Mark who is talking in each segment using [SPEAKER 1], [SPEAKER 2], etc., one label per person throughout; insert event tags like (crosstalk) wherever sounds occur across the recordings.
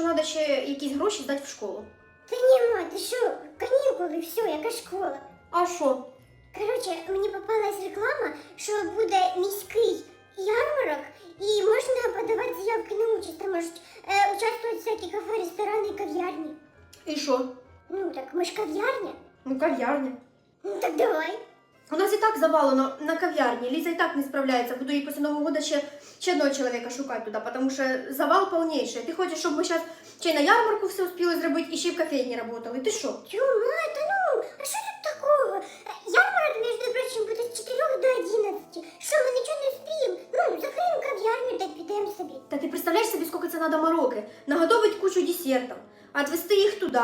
[SPEAKER 1] що треба ще якісь гроші здати в школу.
[SPEAKER 2] Та ні, ма, ти що, канікули, все, яка школа.
[SPEAKER 1] А що?
[SPEAKER 2] Коротше, мені попалась реклама, що буде міський ярмарок, і можна подавати заявки на участь. Там можуть е, участвувати всякі кафе, ресторани і кав'ярні.
[SPEAKER 1] І що?
[SPEAKER 2] Ну так ми ж кав'ярня.
[SPEAKER 1] Ну, кав'ярня.
[SPEAKER 2] Ну так давай.
[SPEAKER 1] У нас і так завалено на кав'ярні. Ліза і так не справляється. Буду їй після Нового року ще, ще одного чоловіка шукати туди, тому що завал повніший. Ти хочеш, щоб ми зараз ще на ярмарку все успіли зробити, і ще в кофейні працювали. Ти що?
[SPEAKER 2] Чума, та ну, а що тут такого? Ярмарок, між прочим, буде з 4 до 11. Що, ми нічого не вспіємо? Ну, закриємо кав'ярню та підемо собі.
[SPEAKER 1] Та ти представляєш собі, скільки це треба мороки? Наготовить кучу десертів, відвести їх туди.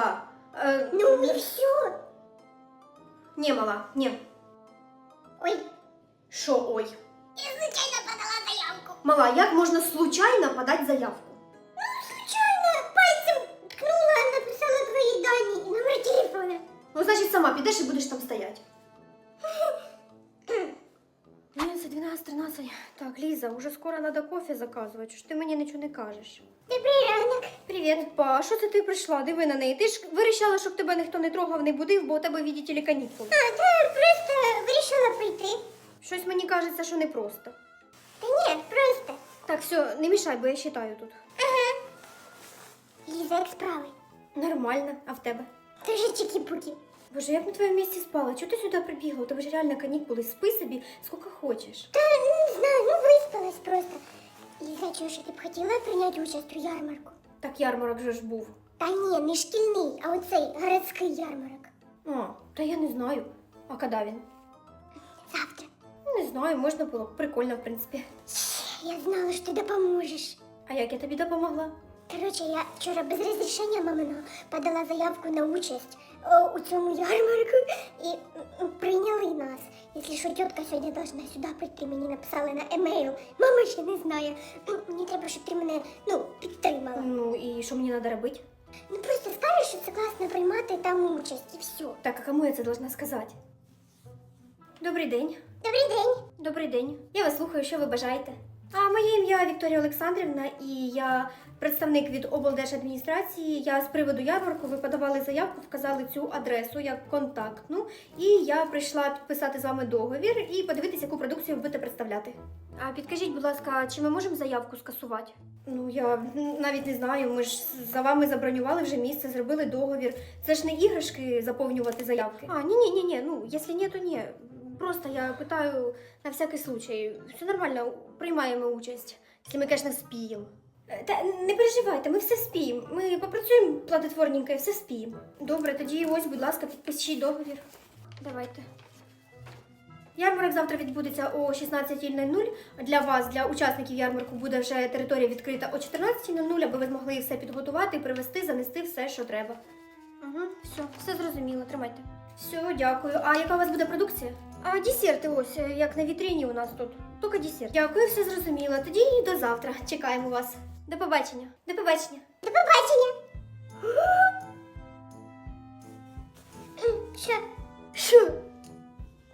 [SPEAKER 1] Е,
[SPEAKER 2] Ну і все.
[SPEAKER 1] Ні, мала, ні.
[SPEAKER 2] Ой,
[SPEAKER 1] Що ой?
[SPEAKER 2] Я звичайно подала заявку.
[SPEAKER 1] Мала, як можна случайно подати заявку?
[SPEAKER 2] Ну, случайно, пальцем ткнула, написала твої дані і номер телефона.
[SPEAKER 1] Ну, значить, сама підеш і будеш там стояти. Ну, це 12-13. Так, Ліза, уже скоро треба кофе заказувати. Що ж ти мені нічого не кажеш?
[SPEAKER 2] Добрий ранок.
[SPEAKER 1] Привіт, па, що це ти прийшла? Диви на неї. Ти ж вирішила, щоб тебе ніхто не трогав, не будив, бо у тебе відділі канікули.
[SPEAKER 2] А, та просто вирішила прийти.
[SPEAKER 1] Щось мені кажеться, що не просто.
[SPEAKER 2] Та ні, просто.
[SPEAKER 1] Так, все, не мішай, бо я читаю тут.
[SPEAKER 2] Ліза, як справи?
[SPEAKER 1] Нормально, а в тебе?
[SPEAKER 2] Ти вже чики-пуки.
[SPEAKER 1] Боже, я б на твоєму місці спала. Чого ти сюди прибігла? У тебе ж реально канікули. Спи собі, скільки хочеш.
[SPEAKER 2] Та не знаю, ну виспалась просто. Ліза, ж ти б хотіла прийняти участь у ярмарку?
[SPEAKER 1] Так ярмарок же ж був.
[SPEAKER 2] Та ні, не шкільний, а оцей городський ярмарок.
[SPEAKER 1] А, та я не знаю. А коли він?
[SPEAKER 2] Завтра.
[SPEAKER 1] Не знаю, можна було. Прикольно, в принципі.
[SPEAKER 2] Я знала, що ти допоможеш.
[SPEAKER 1] А як я тобі допомогла?
[SPEAKER 2] Коротше, я вчора без розрішення маминого подала заявку на участь о, у цьому ярмарку і прийняли нас. Якщо що, тітка сьогодні должна сюди прийти, мені написали на емейл. Мама ще не знає. Мені треба, щоб ти мене ну, підтримала.
[SPEAKER 1] Ну і що мені треба робити?
[SPEAKER 2] Ну просто скажеш, що це класно приймати там участь і все.
[SPEAKER 1] Так, а кому я це должна сказати? Добрий день.
[SPEAKER 2] Добрий день.
[SPEAKER 1] Добрий день. Я вас слухаю, що ви бажаєте. А моє ім'я Вікторія Олександрівна, і я представник від облдержадміністрації. Я з приводу ярмарку ви подавали заявку, вказали цю адресу як контактну. І я прийшла підписати з вами договір і подивитися, яку продукцію ви будете представляти. А підкажіть, будь ласка, чи ми можемо заявку скасувати? Ну я навіть не знаю. Ми ж за вами забронювали вже місце, зробили договір. Це ж не іграшки заповнювати заявки. А ні, ні, ні, ні. Ну якщо ні, то ні. Просто я питаю на всякий случай. Все нормально, приймаємо участь, якщо ми, звісно, вспіємо. Е, Та не переживайте, ми все вспіємо. Ми попрацюємо плодотворненько і все вспіємо. Добре, тоді ось, будь ласка, підпишіть договір. Давайте. Ярмарок завтра відбудеться о 16.00. Для вас, для учасників ярмарку, буде вже територія відкрита о 14.00, аби ви змогли все підготувати, привезти, занести все, що треба. Угу, все, все зрозуміло, тримайте. Все, дякую. А яка у вас буде продукція? А десерти ось, е, як на вітрині у нас тут. Тільки десерт. Дякую, все зрозуміло. Тоді і до завтра. Чекаємо вас. До побачення. До побачення.
[SPEAKER 2] До побачення. Що?
[SPEAKER 1] Що?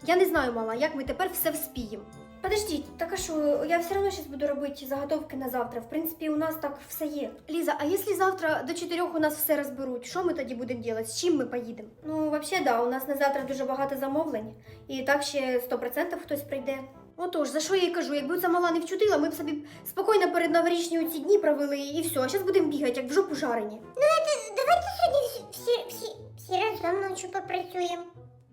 [SPEAKER 1] Я не знаю, мала, як ми тепер все вспіємо. Подождіть, так а що, я все одно зараз буду робити заготовки на завтра. В принципі, у нас так все є. Ліза, а якщо завтра до чотирьох у нас все розберуть, що ми тоді будемо робити? З чим ми поїдемо? Ну, взагалі, да, у нас на завтра дуже багато замовлень, і так ще 100% хтось прийде. Отож, за що я їй кажу, якби ця мала не вчутила, ми б собі спокійно перед новорічні ці дні провели і все. А зараз будемо бігати, як в жопу жарені.
[SPEAKER 2] Ну, это, давайте сьогодні всі, всі, всі разом ночі попрацюємо.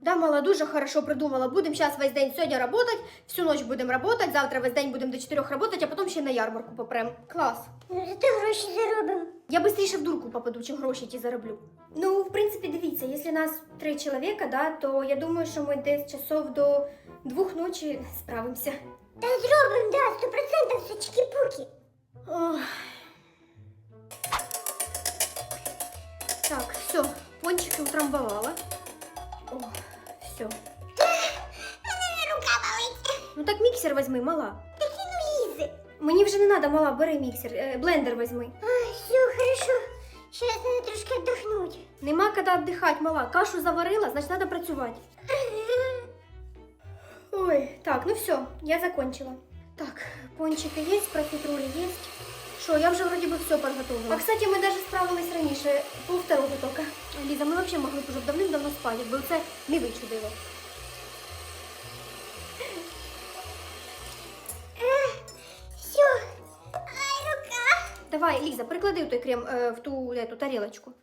[SPEAKER 1] Да, мала, дуже хорошо придумала. Будемо зараз весь день сьогодні працювати, всю ніч будемо працювати, завтра весь день будемо до 4 працювати, а потім ще на ярмарку попрем. Клас.
[SPEAKER 2] Ну, зато гроші заробимо.
[SPEAKER 1] Я швидше в дурку попаду, чим гроші ті зароблю. Ну, в принципі, дивіться, якщо нас три чоловіка, да, то я думаю, що ми десь часов до двох ночі справимося.
[SPEAKER 2] Та зробимо, да, сто процентів все чики-пуки.
[SPEAKER 1] Ох. Так, все, пончики утрамбовала. О, все.
[SPEAKER 2] Рука болить.
[SPEAKER 1] Ну так міксер возьми, мала.
[SPEAKER 2] Такі ну.
[SPEAKER 1] Мені вже не треба, мала, бери міксер, е, блендер візьми.
[SPEAKER 3] А, все, хорошо. Сейчас надо трошки отдохнуть.
[SPEAKER 1] Нема коли віддихати, мала. Кашу заварила, значить треба працювати. Ой, так, ну все, я закончила. Так, пончики есть, профитрули есть. Що, я вже вроді би все підготовила. А, кстати, ми даже справились раніше, по второго тільки. Ліза, ми взагалі могли б уже давним-давно спати, якби це не вичудило.
[SPEAKER 3] Все. Ай, рука.
[SPEAKER 1] Давай, Ліза, приклади той крем е, в ту эту, тарілочку.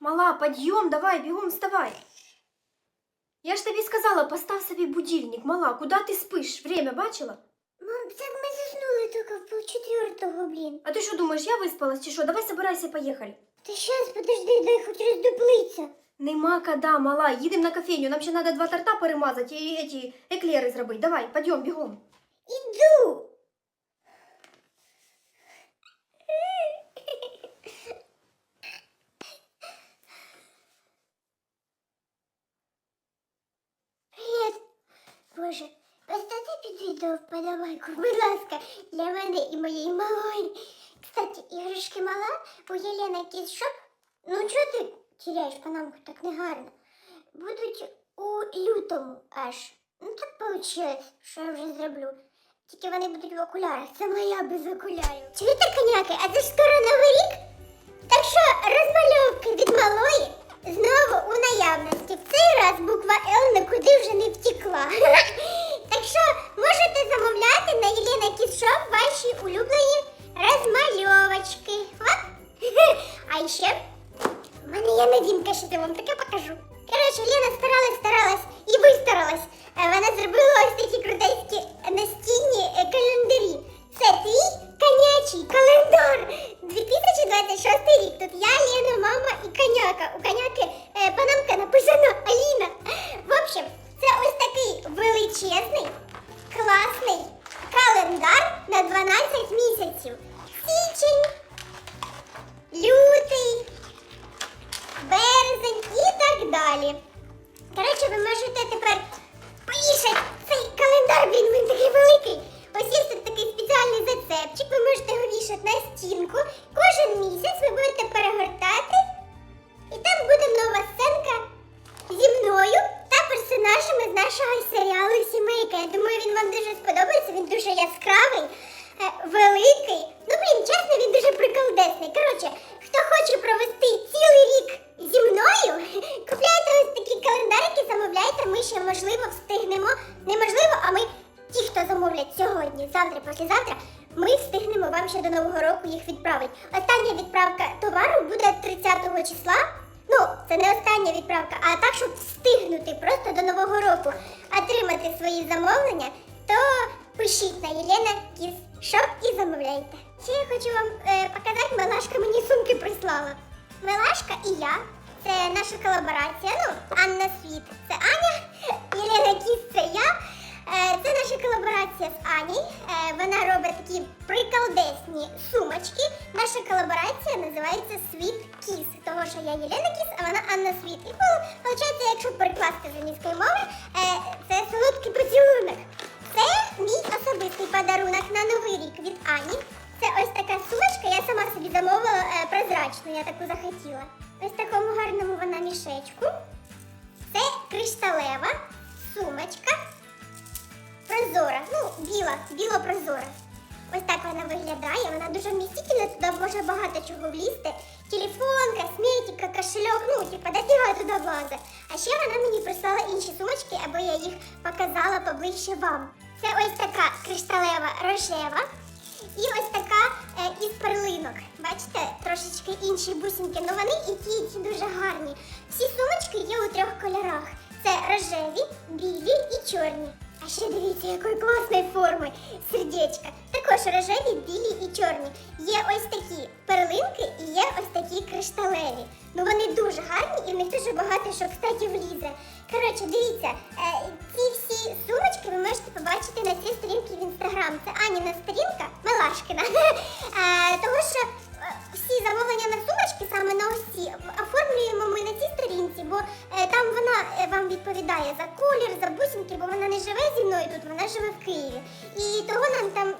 [SPEAKER 1] Мала, подъем, давай, бегом вставай. Я ж тобі сказала, постав собі будильник, мала, куди ти спиш? Время бачила?
[SPEAKER 3] Мам, так мы заснули только в полчетвертого, блин.
[SPEAKER 1] А ти що думаєш, я виспалась чи що? Давай собирайся, поїхали.
[SPEAKER 3] Ты сейчас, подожди, дай хоть раздуплиться.
[SPEAKER 1] Нема кода, мала, їдемо на кофейню, нам ще треба два торта перемазати і эти еклери зробити. Давай, пойдем, бігом.
[SPEAKER 3] Иду. Боже, поставте під відео вподобайку, будь ласка, для мене і моєї малої. Кстати, іграшки мала у Єлена Кіс-шоп. Ну чого ти тіряєш панамку так негарно? Будуть у лютому аж. Ну так вийшло, що я вже зроблю. Тільки вони будуть в окулярах. Це моя без окулярів. Чуєте, коняки, а це ж скоро новий рік? Так що розмальовки від малої знову у наявності. В цей раз буква Л нікуди вже не втекла. (laughs) Так що можете замовляти на Єліна Кітшоп ваші улюблені розмальовочки. Оп. (laughs) А ще в мене є новинка, що я вам таке покажу. Ми ще можливо встигнемо. Неможливо, а ми, ті, хто замовлять сьогодні, завтра, післязавтра, ми встигнемо вам ще до Нового року їх відправити. Остання відправка товару буде 30 числа. Ну, це не остання відправка, а так, щоб встигнути просто до Нового року отримати свої замовлення, то пишіть на Єлена Кіс Шоп і замовляйте. Ще я хочу вам е, показати, Мелашка мені сумки прислала. Мелашка і я. Це наша колаборація. Ну, Анна Світ. Це Аня, (laughs) Єлена Кіс це я. Е, Це наша колаборація з Ані. Е, Вона робить такі приколдесні сумочки. Наша колаборація називається Світ Кіс. Того, що я Єлена Кіс, а вона Анна Світ. І виходить, якщо перекласти з англійської мови, е, це солодкий поцілунок. Це мій особистий подарунок на новий рік від Ані. Це ось така сумочка, я сама собі замовила прозрачну, я таку захотіла. Ось такому гарному вона мішечку. Це кришталева сумочка. Прозора, ну, біла, біло-прозора. Ось так вона виглядає, вона дуже вмістительна, туди може багато чого влізти. Телефон, косметика, кошельок, ну, типа, дофіга туди влазе. А ще вона мені прислала інші сумочки, аби я їх показала поближче вам. Це ось така кришталева рожева. І ось така е, із перлинок. Бачите, трошечки інші бусинки, але вони і ті, і ті дуже гарні. Всі сумочки є у трьох кольорах: це рожеві, білі і чорні. А ще дивіться, якої класної форми сердечка. Також рожеві, білі і чорні. Є ось такі перлинки і є ось такі кришталеві. Ну вони дуже гарні і в них дуже багато що, кстати, влізе. Коротше, дивіться, е, ці всі
[SPEAKER 2] сумочки ви можете побачити на цій сторінці в інстаграм. Це Аніна сторінка Мелашкина. (laughs) Е, Тому що е, всі замовлення на сумочки, саме на усі, оформлюємо ми на цій сторінці, бо там вона вам відповідає за колір, за бусинки, бо вона не живе зі мною тут, вона живе в Києві. І того нам там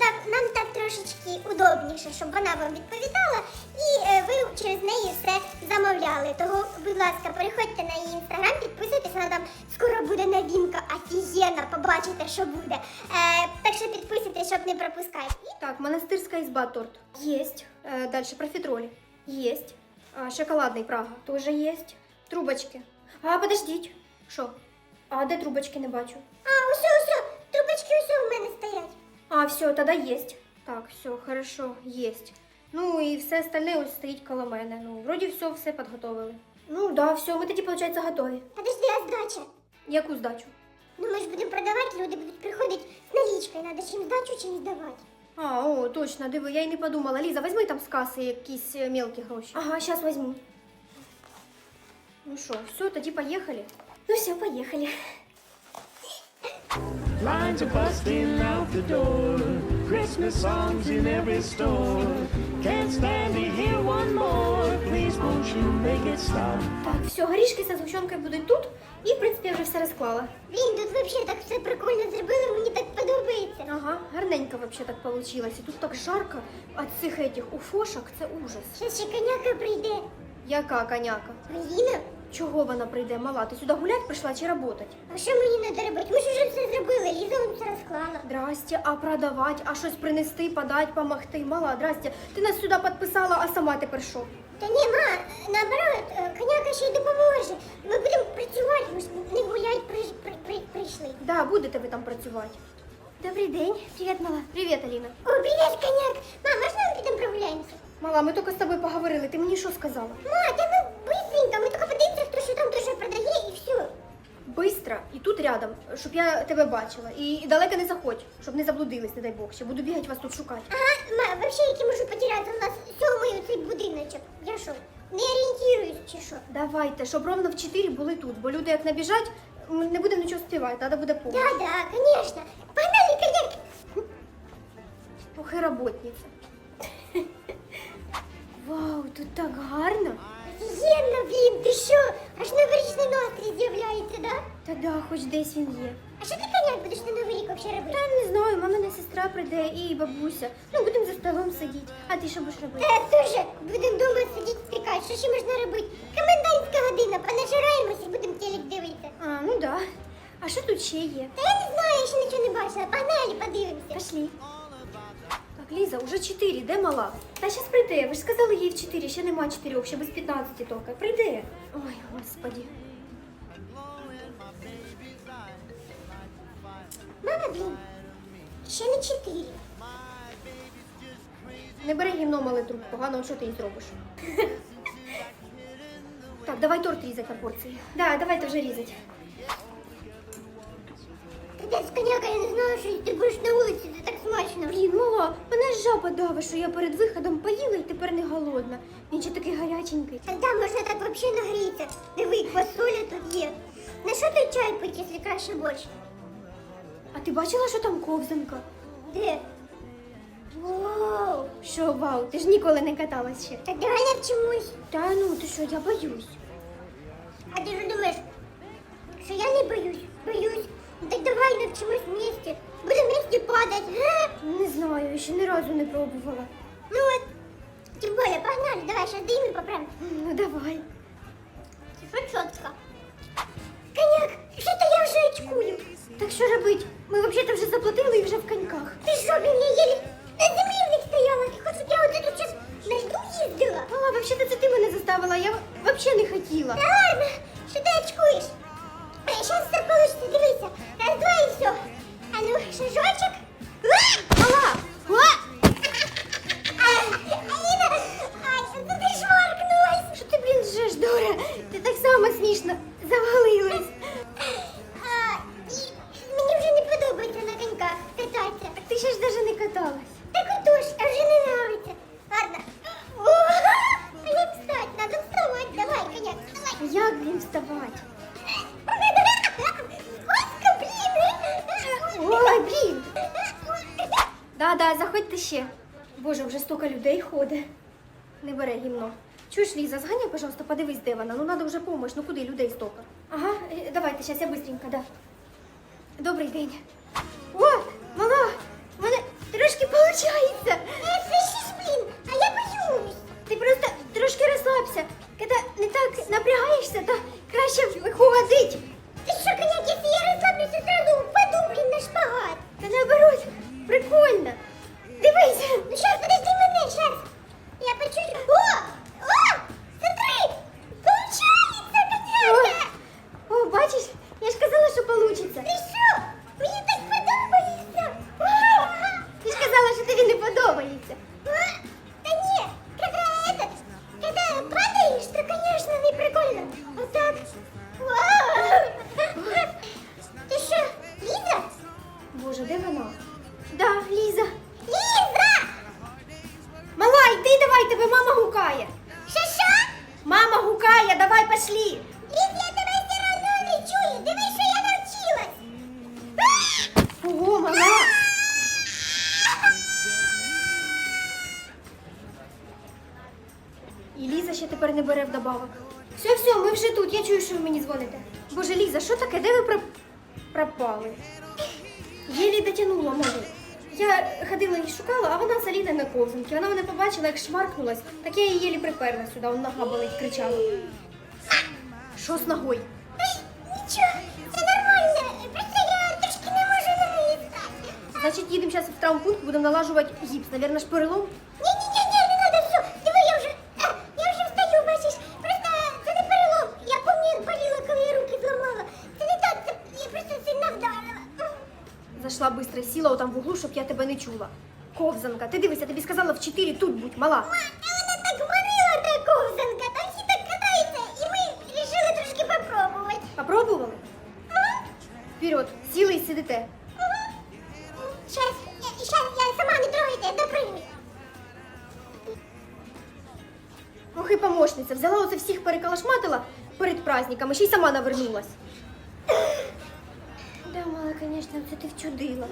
[SPEAKER 2] Так, нам так трошечки удобніше, щоб вона вам відповідала, і е, ви через неї все замовляли. Того, будь ласка, переходьте на її інстаграм, підписуйтесь, вона там скоро буде новинка, офігенна, побачите, що буде. Е, так що підписуйтесь, щоб не пропускати. І
[SPEAKER 1] Так, монастырская изба торт. Есть. Э, дальше профитроли. Есть. А, шоколадный Прага. Тоже есть. Трубочки. А, подождіть. Що? А де трубочки не бачу?
[SPEAKER 2] А, усе, усе, трубочки усе у мене стоять.
[SPEAKER 1] А, все, тогда есть. Так, все, хорошо, есть. Ну і все остальне ось стоїть коло мене. Ну, вроді все, все підготовили. Ну да, все, ми тоді, виходить, готові.
[SPEAKER 2] Подожди, а здача?
[SPEAKER 1] Яку здачу?
[SPEAKER 2] Ну ми ж будемо продавати, люди будуть приходити з налічкою, треба чим здачу, чим здавати.
[SPEAKER 1] А, о, точно, диви, я й не подумала. Ліза, візьми там з каси якісь е, мелкі гроші. Ага, зараз візьму. Ну що, все, тоді поїхали. Ну все, поїхали.
[SPEAKER 4] Lines are busting out the door. Christmas songs in every store. Can't stand to hear one more. Please won't you make it stop?
[SPEAKER 1] Так, все, горішки зі згущенкою будуть тут. І, в принципі, я вже все розклала.
[SPEAKER 2] Блін, тут взагалі так все прикольно зробили, мені так подобається.
[SPEAKER 1] Ага, гарненько вообще так получилось. І тут так жарко от цих этих уфошок, це ужас.
[SPEAKER 2] Зараз ще коняка прийде.
[SPEAKER 1] Яка коняка?
[SPEAKER 2] Аліна,
[SPEAKER 1] Чого вона прийде, мала? Ти сюди гулять прийшла чи работать?
[SPEAKER 2] а що мені треба робити? Ми ж вже все зробили, Ліза вам все розклала.
[SPEAKER 1] Здрасте, а продавати, а щось принести, подати, помогти. Мала, здрасте. Ти нас сюди підписала, а сама тепер що?
[SPEAKER 2] Та ні, ма, наоборот, е, коняка ще й допоможе. Ми будемо працювати, ми ж не гулять при, при, при, прийшли.
[SPEAKER 1] Да, будете ви там працювати. Добрий день. Привіт, мала. Привіт, Аліна.
[SPEAKER 2] О, привіт, коняк. Мам, можна ми підемо прогуляємося?
[SPEAKER 1] Мала, ми тільки з тобою поговорили. Ти мені що сказала?
[SPEAKER 2] Ма, та
[SPEAKER 1] рядом, щоб я тебе бачила. І, і далеко не заходь, щоб не заблудились, не дай Бог. Ще буду бігати вас тут шукати.
[SPEAKER 2] Ага, ма, вообще, які можу потеряти, у нас сьомий цей будиночок. Я що, не орієнтуюсь чи що?
[SPEAKER 1] Давайте, щоб ровно в 4 були тут, бо люди як набіжать, ми не будемо нічого співати, треба буде помочь.
[SPEAKER 2] Да, да, конечно. Погнали, коняк.
[SPEAKER 1] Ох роботниця. (laughs) Вау, тут так гарно.
[SPEAKER 2] Офігенно, блін, ти що? Аж новорічний настрій з'являється, да?
[SPEAKER 1] Та да, хоч десь він є.
[SPEAKER 2] А що ти коняк будеш на Новий рік вообще робити?
[SPEAKER 1] Та не знаю, мамина сестра прийде і бабуся. Ну, будемо за столом сидіти. А ти що будеш робити?
[SPEAKER 2] Та дуже будемо вдома сидіти спікати, що ще можна робити? Комендантська година, понажираємося і будемо телек дивитися.
[SPEAKER 1] А, ну да. А що тут ще є?
[SPEAKER 2] Та я не знаю, я ще нічого не бачила. Погнали, подивимося.
[SPEAKER 1] Пошли. Так, Ліза, уже 4, де мала? Та зараз прийде. Ви ж сказали їй в 4, ще нема 4, ще без 15 тільки. Прийде. Ой, господі.
[SPEAKER 2] Мама, блін, ще не чотири.
[SPEAKER 1] Не бери гімно мале труп, погано, що ти їй зробиш? (laughs) Так, давай торт різати на порції. Да, давайте вже різати.
[SPEAKER 2] Капець, коняка, я не знала, що ти будеш на вулиці, це так смачно.
[SPEAKER 1] Блін, мала, мене жаба дава, що я перед виходом поїла і тепер не голодна. Він ще такий гаряченький.
[SPEAKER 2] Тогда можна так вообще нагріться. Диви, квасоля тут є. На що той чай пити, якщо краще борщ?
[SPEAKER 1] А ти бачила, що там ковзанка?
[SPEAKER 2] Де? Вау!
[SPEAKER 1] Що, вау, ти ж ніколи не каталась ще.
[SPEAKER 2] Так давай навчимось.
[SPEAKER 1] Та ну, ти що, я боюсь.
[SPEAKER 2] А ти ж думаєш, що я не боюсь? Боюсь. Ну Так давай навчимось вместе. Будемо вместе падать. Га?
[SPEAKER 1] Не знаю, я ще ні разу не пробувала.
[SPEAKER 2] Ну от. Тем более, погнали, давай, сейчас дым поправим.
[SPEAKER 1] Ну давай.
[SPEAKER 2] Все четко. Коняк, что-то я уже очкую.
[SPEAKER 1] Так що робить? Ми взагалі вже заплатили і вже в коньках.
[SPEAKER 2] Ты что, блин, я еле на земле в них стояла. Ты хочешь, чтобы я вот эту сейчас на льду ездила?
[SPEAKER 1] А, взагалі це ти мене заставила, я взагалі не хотіла.
[SPEAKER 2] Да ладно, что ты очкуешь? Все. А ну, шажочек.
[SPEAKER 1] Да, заходьте ще. Боже, вже стільки людей ходить. Не бере гімно. Чуєш, Ліза, зганяй, пожалуйста, подивись, де вона. Ну, треба вже помощь, ну куди людей стільки? Ага, е, давайте, зараз я быстренько, да. Добрий день. О, мала, в мене трошки виходить.
[SPEAKER 2] Слышишь, блин, а я боюсь.
[SPEAKER 1] Ти просто трошки розслабся. Коли не так напрягаєшся, то краще виходить.
[SPEAKER 2] Ты что, коньяк, если я расслаблюсь, то сразу упаду, блин, на шпагат.
[SPEAKER 1] Та наоборот, прикольно. Дивись.
[SPEAKER 2] Ну щас, подожди мене, щас. Я почую. О!
[SPEAKER 1] Мама гукає, давай пошли.
[SPEAKER 2] Лиз, я тебе все равно не чую. Дивись, що я навчилась.
[SPEAKER 1] Ого, мала. І Ліза ще тепер не бере вдобавок. Все, все, ми вже тут. Я чую, що ви мені дзвоните. Боже, Ліза, що таке? Де ви про... пропали? Єлі дотягнула, може. Я ходила і шукала, а вона залізе на ковзанки. Вона мене побачила, як шмаркнулась, так я її єлі приперла сюди, вона нога болить, кричала. Що з ногою?
[SPEAKER 2] Нічого, це нормально. Просто я трошки не можу на неї встати.
[SPEAKER 1] Значить, їдемо зараз в травмпункт, будемо налажувати гіпс. Навірно, ж перелом. Сіла там в углу, щоб я тебе не чула. Ковзанка, ти дивись, я тобі сказала в 4 тут будь, мала.
[SPEAKER 2] Ма, а вона так манила, та ковзанка, там всі так катаються, і ми вирішили трошки попробувати.
[SPEAKER 1] Попробували?
[SPEAKER 2] Ага,
[SPEAKER 1] Вперед, сіли і сидите.
[SPEAKER 2] ага. Щас, я, щас, я сама не трогайте, я.
[SPEAKER 1] Ох і помощниця, взяла оце всіх перекалашматила перед праздниками, ще й сама навернулась. Да, мала, звісно, це ти вчудила.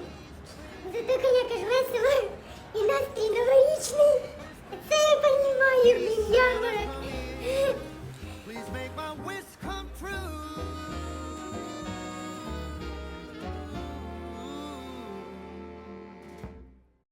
[SPEAKER 2] Зато, конечно весело і настрій новорічний. Це я понимаю, блін, ярмарок.